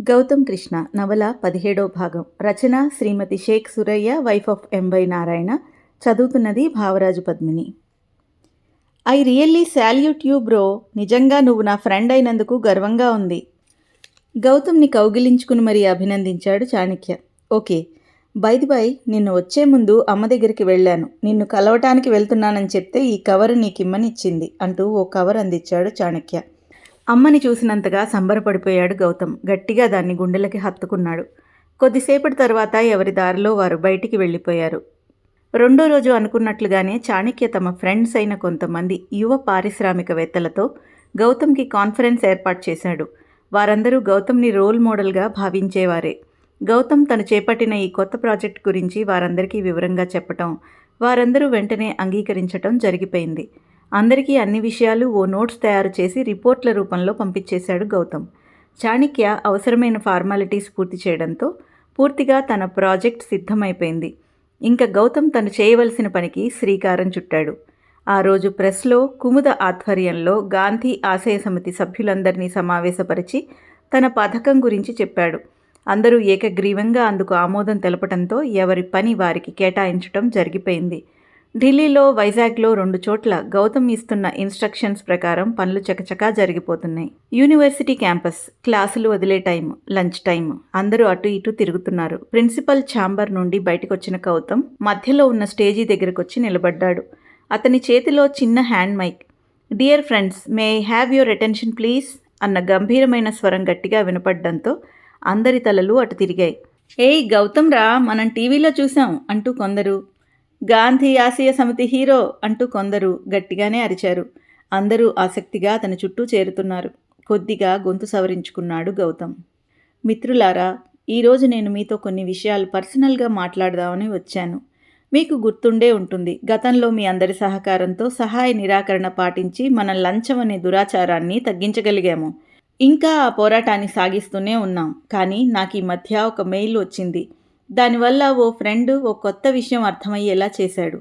గౌతమ్ కృష్ణ నవల పదిహేడో భాగం. రచన శ్రీమతి Sheikh Suraiah wife of M by Narayana. చదువుతున్నది Bhavaraju Padmini. I really salute you bro. నిజంగా నువ్వు నా ఫ్రెండ్ అయినందుకు గర్వంగా ఉంది. గౌతమ్ని కౌగిలించుకుని మరీ అభినందించాడు Chanakya. Okay by the by నిన్ను వచ్చే ముందు అమ్మ దగ్గరికి వెళ్ళాను. నిన్ను కలవటానికి వెళ్తున్నానని చెప్తే ఈ కవర్ నీకిమ్మనిచ్చింది అంటూ ఓ కవర్ అందించాడు చాణక్య. అమ్మని చూసినంతగా సంబరపడిపోయాడు గౌతమ్. గట్టిగా దాన్ని గుండెలకి హత్తుకున్నాడు. కొద్దిసేపటి తర్వాత ఎవరి దారిలో వారు బయటికి వెళ్ళిపోయారు. రెండో రోజు అనుకున్నట్లుగానే చాణక్య తమ ఫ్రెండ్స్ అయిన కొంతమంది యువ పారిశ్రామికవేత్తలతో గౌతమ్కి కాన్ఫరెన్స్ ఏర్పాటు చేశాడు. వారందరూ గౌతమ్ని రోల్ మోడల్గా భావించేవారే. గౌతమ్ తను చేపట్టిన ఈ కొత్త ప్రాజెక్ట్ గురించి వారందరికీ వివరంగా చెప్పటం వారందరూ వెంటనే అంగీకరించటం జరిగిపోయింది. అందరికీ అన్ని విషయాలు ఓ నోట్స్ తయారు చేసి రిపోర్ట్ల రూపంలో పంపించేశాడు గౌతమ్. చాణిక్య అవసరమైన ఫార్మాలిటీస్ పూర్తి చేయడంతో పూర్తిగా తన ప్రాజెక్ట్ సిద్ధమైపోయింది. ఇంకా గౌతమ్ తను చేయవలసిన పనికి శ్రీకారం చుట్టాడు. ఆ రోజు ప్రెస్లో కుముద ఆధ్వర్యంలో గాంధీ ఆశయ సమితి సభ్యులందరినీ సమావేశపరిచి తన పథకం గురించి చెప్పాడు. అందరూ ఏకగ్రీవంగా అందుకు ఆమోదం తెలపడంతో ఎవరి పని వారికి కేటాయించడం జరిగిపోయింది. ఢిల్లీలో వైజాగ్లో రెండు చోట్ల గౌతమ్ ఇస్తున్న ఇన్స్ట్రక్షన్స్ ప్రకారం పనులు చకచకా జరిగిపోతున్నాయి. యూనివర్సిటీ క్యాంపస్ క్లాసులు వదిలే టైం లంచ్ టైం అందరూ అటు ఇటు తిరుగుతున్నారు. ప్రిన్సిపల్ ఛాంబర్ నుండి బయటకొచ్చిన గౌతమ్ మధ్యలో ఉన్న స్టేజీ దగ్గరకొచ్చి నిలబడ్డాడు. అతని చేతిలో చిన్న hand mike. Dear friends may I have your attention please? అన్న గంభీరమైన స్వరం గట్టిగా వినపడ్డంతో అందరి తలలు అటు తిరిగాయి. ఏయ్ గౌతమ్ రా మనం టీవీలో చూసాం అంటూ కొందరు గాంధీ ఆశయ సమితి హీరో అంటూ కొందరు గట్టిగానే అరిచారు. అందరూ ఆసక్తిగా అతని చుట్టూ చేరుతున్నారు. కొద్దిగా గొంతు సవరించుకున్నాడు గౌతమ్. మిత్రులారా ఈరోజు నేను మీతో కొన్ని విషయాలు పర్సనల్గా మాట్లాడదామని వచ్చాను. మీకు గుర్తుండే ఉంటుంది గతంలో మీ అందరి సహకారంతో సహాయ నిరాకరణ పాటించి మన లంచం అనే దురాచారాన్ని తగ్గించగలిగాము. ఇంకా ఆ పోరాటాన్ని సాగిస్తూనే ఉన్నాం. కానీ నాకు ఈ మధ్య ఒక మెయిల్ వచ్చింది. దానివల్ల ఓ ఫ్రెండ్ ఓ కొత్త విషయం అర్థమయ్యేలా చేశాడు.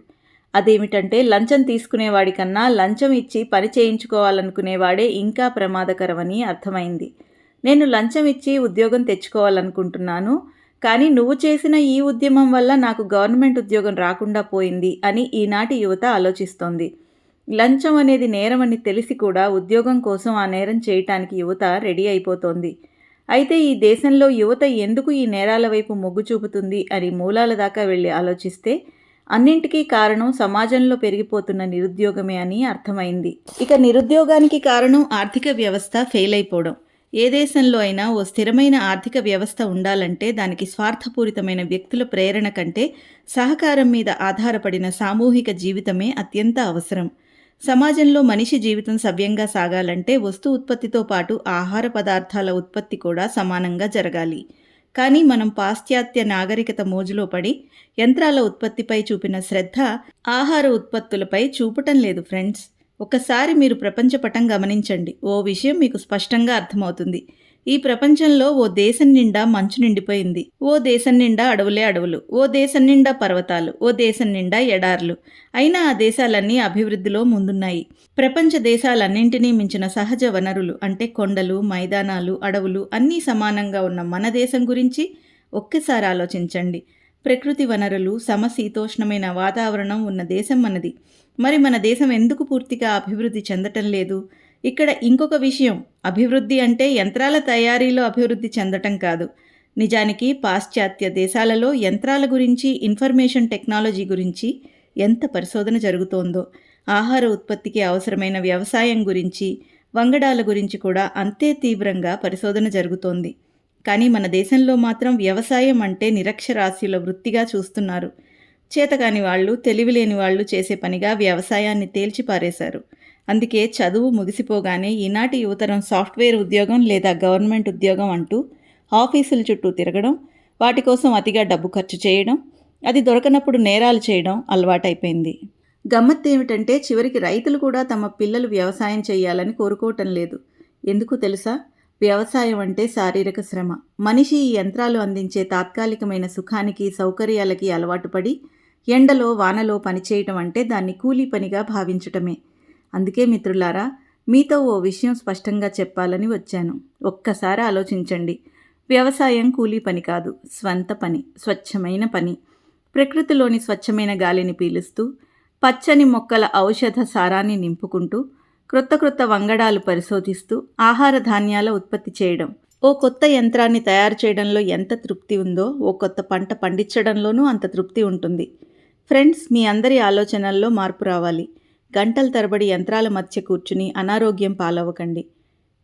అదేమిటంటే లంచం తీసుకునేవాడికన్నా లంచం ఇచ్చి పని చేయించుకోవాలనుకునేవాడే ఇంకా ప్రమాదకరమని అర్థమైంది. నేను లంచం ఇచ్చి ఉద్యోగం తెచ్చుకోవాలనుకుంటున్నాను కానీ నువ్వు చేసిన ఈ ఉద్యమం వల్ల నాకు గవర్నమెంట్ ఉద్యోగం రాకుండా పోయింది అని ఈనాటి యువత ఆలోచిస్తోంది. లంచం అనేది నేరమని తెలిసి కూడా ఉద్యోగం కోసం ఆ నేరం చేయటానికి యువత రెడీ అయిపోతోంది. అయితే ఈ దేశంలో యువత ఎందుకు ఈ నేరాల వైపు మొగ్గు చూపుతుంది అని మూలాల దాకా వెళ్ళి ఆలోచిస్తే అన్నింటికీ కారణం సమాజంలో పెరిగిపోతున్న నిరుద్యోగమే అని అర్థమైంది. ఇక నిరుద్యోగానికి కారణం ఆర్థిక వ్యవస్థ ఫెయిల్ అయిపోవడం. ఏ దేశంలో అయినా ఓ స్థిరమైన ఆర్థిక వ్యవస్థ ఉండాలంటే దానికి స్వార్థపూరితమైన వ్యక్తుల ప్రేరణ కంటే సహకారం మీద ఆధారపడిన సామూహిక జీవితమే అత్యంత అవసరం. సమాజంలో మనిషి జీవితం సవ్యంగా సాగాలంటే వస్తు ఉత్పత్తితో పాటు ఆహార పదార్థాల ఉత్పత్తి కూడా సమానంగా జరగాలి. కానీ మనం పాశ్చాత్య నాగరికత మోజులో పడి యంత్రాల ఉత్పత్తిపై చూపిన శ్రద్ధ ఆహార ఉత్పత్తులపై చూపటం లేదు ఫ్రెండ్స్. ఒకసారి మీరు ప్రపంచపటం గమనించండి. ఓ విషయం మీకు స్పష్టంగా అర్థమవుతుంది. ఈ ప్రపంచంలో ఓ దేశం నిండా మంచు నిండిపోయింది. ఓ దేశం నిండా అడవులే అడవులు. ఓ దేశం నిండా పర్వతాలు. ఓ దేశం నిండా ఎడార్లు. అయినా ఆ దేశాలన్నీ అభివృద్ధిలో ముందున్నాయి. ప్రపంచ దేశాలన్నింటినీ మించిన సహజ వనరులు అంటే కొండలు మైదానాలు అడవులు అన్నీ సమానంగా ఉన్న మన దేశం గురించి ఒక్కసారి ఆలోచించండి. ప్రకృతి వనరులు సమశీతోష్ణమైన వాతావరణం ఉన్న దేశం మనది. మరి మన దేశం ఎందుకు పూర్తిగా అభివృద్ధి చెందటం లేదు? ఇక్కడ ఇంకొక విషయం. అభివృద్ధి అంటే యంత్రాల తయారీలో అభివృద్ధి చెందటం కాదు. నిజానికి పాశ్చాత్య దేశాలలో యంత్రాల గురించి ఇన్ఫర్మేషన్ టెక్నాలజీ గురించి ఎంత పరిశోధన జరుగుతోందో ఆహార ఉత్పత్తికి అవసరమైన వ్యవసాయం గురించి వంగడాల గురించి కూడా అంతే తీవ్రంగా పరిశోధన జరుగుతోంది. కానీ మన దేశంలో మాత్రం వ్యవసాయం అంటే నిరక్షరాస్యుల వృత్తిగా చూస్తున్నారు. చేతకాని వాళ్ళు తెలివిలేని వాళ్ళు చేసే పనిగా వ్యవసాయాన్ని తేల్చిపారేశారు. అందుకే చదువు ముగిసిపోగానే ఈనాటి యువతరం సాఫ్ట్వేర్ ఉద్యోగం లేదా గవర్నమెంట్ ఉద్యోగం అంటూ ఆఫీసుల చుట్టూ తిరగడం వాటి కోసం అతిగా డబ్బు ఖర్చు చేయడం అది దొరకనప్పుడు నేరాలు చేయడం అలవాటైపోయింది. గమ్మత్ ఏమిటంటే చివరికి రైతులు కూడా తమ పిల్లలు వ్యవసాయం చేయాలని కోరుకోవటం లేదు. ఎందుకు తెలుసా? వ్యవసాయం అంటే శారీరక శ్రమ. మనిషి ఈ యంత్రాలు అందించే తాత్కాలికమైన సుఖానికి సౌకర్యాలకి అలవాటు పడి ఎండలో వానలో పనిచేయటం అంటే దాన్ని కూలీ పనిగా భావించటమే. అందుకే మిత్రులారా మీతో ఓ విషయం స్పష్టంగా చెప్పాలని వచ్చాను. ఒక్కసారి ఆలోచించండి. వ్యవసాయం కూలీ పని కాదు స్వంత పని స్వచ్ఛమైన పని. ప్రకృతిలోని స్వచ్ఛమైన గాలిని పీలుస్తూ పచ్చని మొక్కల ఔషధ సారాన్ని నింపుకుంటూ క్రొత్త క్రొత్త వంగడాలు పరిశోధిస్తూ ఆహార ధాన్యాల ఉత్పత్తి చేయడం. ఓ కొత్త యంత్రాన్ని తయారు చేయడంలో ఎంత తృప్తి ఉందో ఓ కొత్త పంట పండించడంలోనూ అంత తృప్తి ఉంటుంది. ఫ్రెండ్స్ మీ అందరి ఆలోచనల్లో మార్పు రావాలి. గంటల తరబడి యంత్రాల మధ్య కూర్చుని అనారోగ్యం పాలవ్వకండి.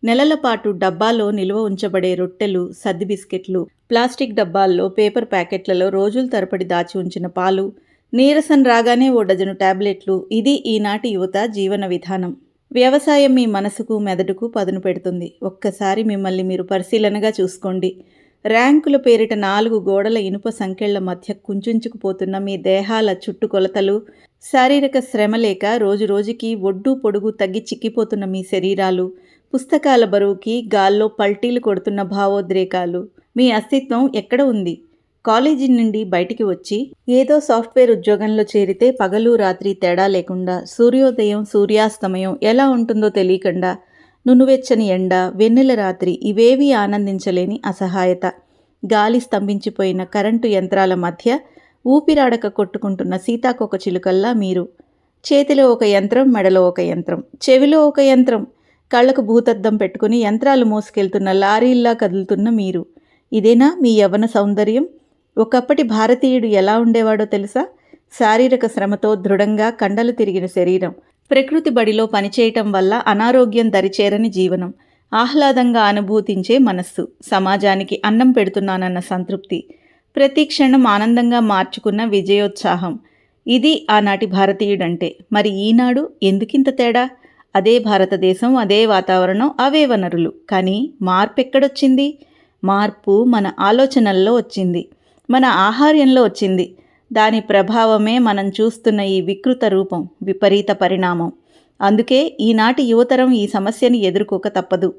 నెలల పాటు డబ్బాలో నిల్వ ఉంచబడే రొట్టెలు సద్ది బిస్కెట్లు ప్లాస్టిక్ డబ్బాల్లో పేపర్ ప్యాకెట్లలో రోజుల తరబడి దాచి ఉంచిన పాలు నీరసం రాగానే ఓ డజను టాబ్లెట్లు ఇది ఈనాటి యువత జీవన విధానం. వ్యవసాయం మీ మనసుకు మెదడుకు పదును పెడుతుంది. ఒక్కసారి మిమ్మల్ని మీరు పరిశీలనగా చూసుకోండి. ర్యాంకుల పేరిట నాలుగు గోడల ఇనుప సంఖ్యల మధ్య కుంచుంచుకుపోతున్న మీ దేహాల చుట్టుకొలతలు శారీరక శ్రమ లేక రోజు రోజుకి ఒడ్డు పొడుగు తగ్గి చిక్కిపోతున్న మీ శరీరాలు పుస్తకాల బరువుకి గాల్లో పల్టీలు కొడుతున్న భావోద్రేకాలు. మీ అస్తిత్వం ఎక్కడ ఉంది? కాలేజీ నుండి బయటికి వచ్చి ఏదో సాఫ్ట్వేర్ ఉద్యోగంలో చేరితే పగలు రాత్రి తేడా లేకుండా సూర్యోదయం సూర్యాస్తమయం ఎలా ఉంటుందో తెలియకుండా నునువెచ్చని ఎండ వెన్నెల రాత్రి ఇవేవీ ఆనందించలేని అసహాయత. గాలి స్తంభించిపోయిన కరెంటు యంత్రాల మధ్య ఊపిరాడక కొట్టుకుంటున్న సీతాకొక చిలుకల్లా మీరు. చేతిలో ఒక యంత్రం మెడలో ఒక యంత్రం చెవిలో ఒక యంత్రం. కళ్ళకు భూతద్దం పెట్టుకుని యంత్రాలు మోసుకెళ్తున్న లారీల్లా కదులుతున్న మీరు. ఇదేనా మీ యవన సౌందర్యం? ఒకప్పటి భారతీయుడు ఎలా ఉండేవాడో తెలుసా? శారీరక శ్రమతో దృఢంగా కండలు తిరిగిన శరీరం. ప్రకృతి బడిలో పనిచేయటం వల్ల అనారోగ్యం దరిచేరని జీవనం. ఆహ్లాదంగా అనుభూతించే మనస్సు. సమాజానికి అన్నం పెడుతున్నానన్న సంతృప్తి. ప్రతి క్షణం ఆనందంగా మార్చుకున్న విజయోత్సాహం. ఇది ఆనాటి భారతీయుడంటే. మరి ఈనాడు ఎందుకింత తేడా? అదే భారతదేశం అదే వాతావరణం అవే వనరులు. కానీ మార్పు ఎక్కడొచ్చింది మార్పు మన ఆలోచనల్లో వచ్చింది. మన ఆహార్యంలో వచ్చింది. దాని ప్రభావమే మనం చూస్తున్న ఈ వికృత రూపం విపరీత పరిణామం. అందుకే ఈనాటి యువతరం ఈ సమస్యని ఎదుర్కోక తప్పదు.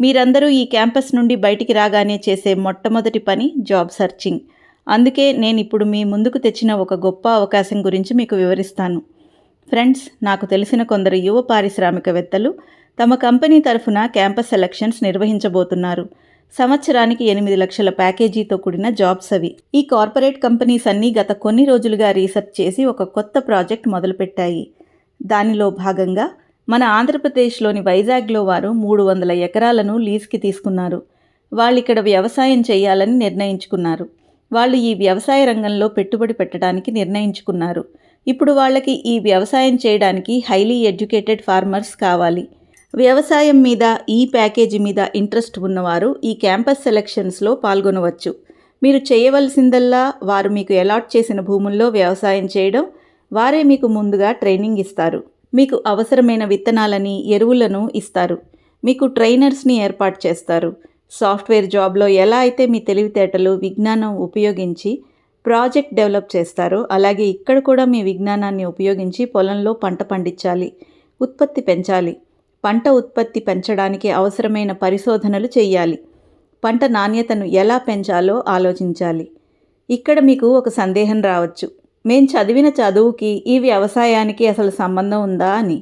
మీరందరూ ఈ క్యాంపస్ నుండి బయటికి రాగానే చేసే మొట్టమొదటి పని జాబ్ సర్చింగ్. అందుకే నేను ఇప్పుడు మీ ముందుకు తెచ్చిన ఒక గొప్ప అవకాశం గురించి మీకు వివరిస్తాను. ఫ్రెండ్స్ నాకు తెలిసిన కొందరు యువ పారిశ్రామికవేత్తలు తమ కంపెనీ తరఫున క్యాంపస్ సెలక్షన్స్ నిర్వహించబోతున్నారు. సంవత్సరానికి ఎనిమిది లక్షల ప్యాకేజీతో కూడిన జాబ్స్ అవి. ఈ కార్పొరేట్ కంపెనీస్ అన్నీ గత కొన్ని రోజులుగా రీసెర్చ్ చేసి ఒక కొత్త ప్రాజెక్ట్ మొదలుపెట్టాయి. దానిలో భాగంగా మన ఆంధ్రప్రదేశ్లోని వైజాగ్లో వారు మూడు వందల ఎకరాలను లీజ్కి తీసుకున్నారు. వాళ్ళు ఇక్కడ వ్యవసాయం చేయాలని నిర్ణయించుకున్నారు. వాళ్ళు ఈ వ్యవసాయ రంగంలో పెట్టుబడి పెట్టడానికి నిర్ణయించుకున్నారు. ఇప్పుడు వాళ్ళకి ఈ వ్యవసాయం చేయడానికి హైలీ ఎడ్యుకేటెడ్ ఫార్మర్స్ కావాలి. వ్యవసాయం మీద ఈ ప్యాకేజీ మీద ఇంట్రెస్ట్ ఉన్నవారు ఈ క్యాంపస్ సెలక్షన్స్లో పాల్గొనవచ్చు. మీరు చేయవలసిందల్లా వారు మీకు అలాట్ చేసిన భూముల్లో వ్యవసాయం చేయడం వారే మీకు ముందుగా ట్రైనింగ్ ఇస్తారు. మీకు అవసరమైన విత్తనాలని ఎరువులను ఇస్తారు. మీకు ట్రైనర్స్ని ఏర్పాటు చేస్తారు. సాఫ్ట్వేర్ జాబ్లో ఎలా అయితే మీ తెలివితేటలు విజ్ఞానం ఉపయోగించి ప్రాజెక్ట్ డెవలప్ చేస్తారో అలాగే ఇక్కడ కూడా మీ విజ్ఞానాన్ని ఉపయోగించి పొలంలో పంట పండించాలి ఉత్పత్తి పెంచాలి పంట ఉత్పత్తి పెంచడానికి అవసరమైన పరిశోధనలు చేయాలి పంట నాణ్యతను ఎలా పెంచాలో ఆలోచించాలి. ఇక్కడ మీకు ఒక సందేహం రావచ్చు. మేం చదివిన చదువుకి ఈ వ్యవసాయానికి అసలు సంబంధం ఉందా అని.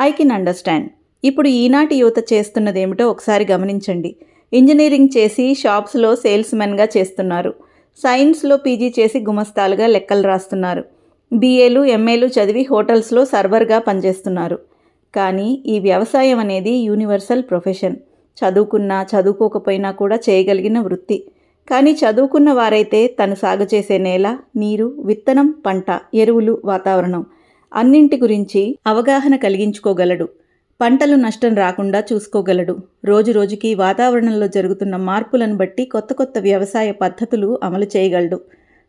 I can understand. ఇప్పుడు ఈనాటి యువత చేస్తున్నదేమిటో ఒకసారి గమనించండి. ఇంజనీరింగ్ చేసి షాప్స్లో సేల్స్మెన్గా చేస్తున్నారు. సైన్స్లో పీజీ చేసి గుమస్తాలుగా లెక్కలు రాస్తున్నారు. బీఏలు ఎంఏలు చదివి హోటల్స్లో సర్వర్గా పనిచేస్తున్నారు. కానీ ఈ వ్యవసాయం అనేది యూనివర్సల్ ప్రొఫెషన్. చదువుకున్నా చదువుకోకపోయినా కూడా చేయగలిగిన వృత్తి. కానీ చదువుకున్న వారైతే తను సాగు చేసే నేల నీరు విత్తనం పంట ఎరువులు వాతావరణం అన్నింటి గురించి అవగాహన కలిగించుకోగలడు. పంటలు నష్టం రాకుండా చూసుకోగలడు. రోజు రోజుకి వాతావరణంలో జరుగుతున్న మార్పులను బట్టి కొత్త కొత్త వ్యవసాయ పద్ధతులు అమలు చేయగలడు.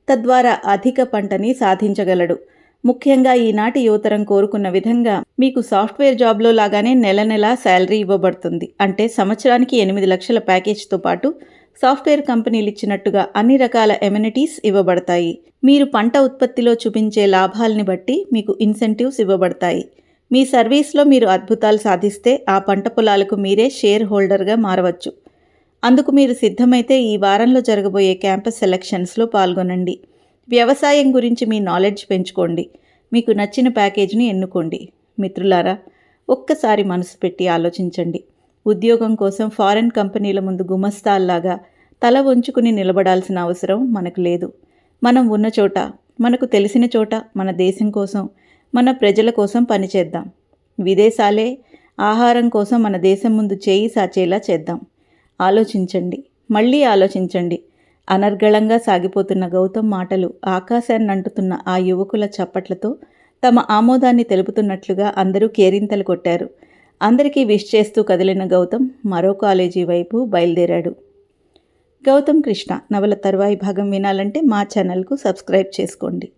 తద్వారా అధిక పంటని సాధించగలడు. ముఖ్యంగా ఈనాటి యువతరం కోరుకున్న విధంగా మీకు సాఫ్ట్వేర్ జాబ్లో లాగానే నెల నెల శాలరీ ఇవ్వబడుతుంది. అంటే సంవత్సరానికి ఎనిమిది లక్షల ప్యాకేజ్తో పాటు సాఫ్ట్వేర్ కంపెనీలు ఇచ్చినట్టుగా అన్ని రకాల ఎమ్యూనిటీస్ ఇవ్వబడతాయి. మీరు పంట ఉత్పత్తిలో చూపించే లాభాలని బట్టి మీకు ఇన్సెంటివ్స్ ఇవ్వబడతాయి. మీ సర్వీస్లో మీరు అద్భుతాలు సాధిస్తే ఆ పంట పొలాలకు మీరే షేర్ హోల్డర్గా మారవచ్చు. అందుకు మీరు సిద్ధమైతే ఈ వారంలో జరగబోయే క్యాంపస్ సెలక్షన్స్లో పాల్గొనండి. వ్యవసాయం గురించి మీ నాలెడ్జ్ పెంచుకోండి. మీకు నచ్చిన ప్యాకేజీని ఎన్నుకోండి. మిత్రులారా ఒక్కసారి మనసు పెట్టి ఆలోచించండి. ఉద్యోగం కోసం ఫారెన్ కంపెనీల ముందు గుమస్తాల్లాగా తల వంచుకుని నిలబడాల్సిన అవసరం మనకు లేదు. మనం ఉన్న చోట మనకు తెలిసిన చోట మన దేశం కోసం మన ప్రజల కోసం పనిచేద్దాం. విదేశాలే ఆహారం కోసం మన దేశం ముందు చేయి సాచేలా చేద్దాం. ఆలోచించండి. మళ్ళీ ఆలోచించండి. అనర్గళంగా సాగిపోతున్న గౌతమ్ మాటలు ఆకాశాన్ని అంటుతున్న ఆ యువకుల చప్పట్లతో తమ ఆమోదాన్ని తెలుపుతున్నట్లుగా అందరూ కేరింతలు కొట్టారు. అందరికీ విష్ చేస్తూ కదిలిన గౌతమ్ మరో కాలేజీ వైపు బయలుదేరాడు. గౌతమ్ కృష్ణ నవల తరువాయి భాగం వినాలంటే మా ఛానల్కు సబ్స్క్రైబ్ చేసుకోండి.